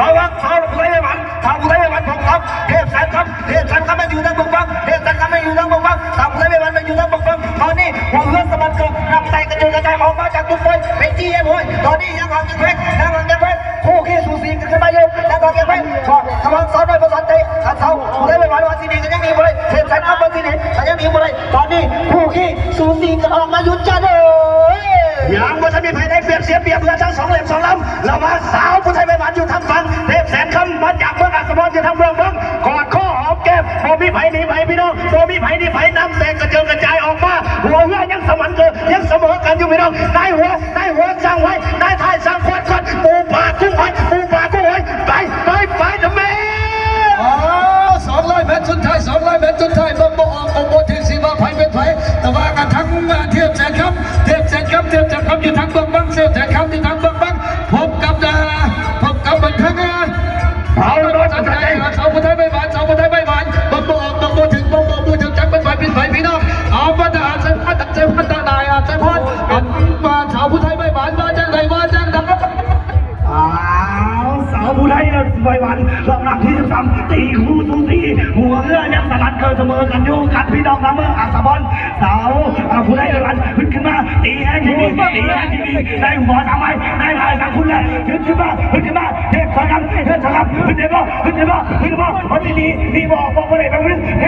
ระวังสาวผู้ใดไม่หวันสาวผู้ใดไม่หวันผมครับเทพแสนครับเทพแสนครับไม่อยู่ทางบกฟังเทพแสนครับไม่อยู่ทางบกฟังสาวผู้ใดไม่หวันไม่อยู่ทางบกฟังตอนนี้หัวเรือสะบัดเกิดนำใจกระจุยกระจายออกมาจากทุกคนไปจี้เอ็มโอยตอนนี้ยังห่างกันเพชรยังห่างกันเพชรคู่ขี้สูสีกันขึ้นมาอยู่ยังห่างกันเพชรก็กำลังซ้อนไปประสานใจขัดเสาผู้ใดไม่หวันวันที่นี่ก็ยังหนีไปเลยเทพแสนครับวันที่นี่ก็ยังหนีไปเลยตอนนี้คู่ขี้สูสีกันออกมาหยุดจ้าเด้อยังว่าจะมีภายในเปรียบเสียเปรียบเรือทั้งสองเหลี่ยมสองลำเรามาสา นีไผน้ำแตกกระเจิงกระจายออกมา หัวเรือยังสมันเกิดยังเสมอกันอยู่พี่น้องนายหัวนายหัวสร้างไว้นายท้ายสร้างควันควันปูป่ากุ้งหอยปูป่ากุ้งหอยไปไปไปทำไมอ๋อสองร้อยเมตรสุดท้ายสองร้อยเมตรสุดท้ายบ่บ่ออกบ่บ่ถึงสิว่าไผเป็นไผแต่ว่ากันทั้งเทียบแสนครับเทียบแสนครับเทียบแสนครับอยู่ทางเบื้อง ไทยนะไววันรอบหนักที่สิบสามตีคู่สูสีหัวเรือยังสลัดเกินเสมอกันอยู่กันพี่น้องน้ำเมื่ออาสาบอลสาวผู้ไทยไววันขึ้นขึ้นมาตีแอนทีนีตีแอนทีนีได้หัวทำไมได้ทายทางคุณแหละขึ้นขึ้นมาขึ้นขึ้นมาเทพสามเทพสามขึ้นเดี๋ยวขึ้นเดี๋ยวขึ้นเดี๋ยววันนี้นี่นี่บอกบอกอะไรบ้างเทพสามครับ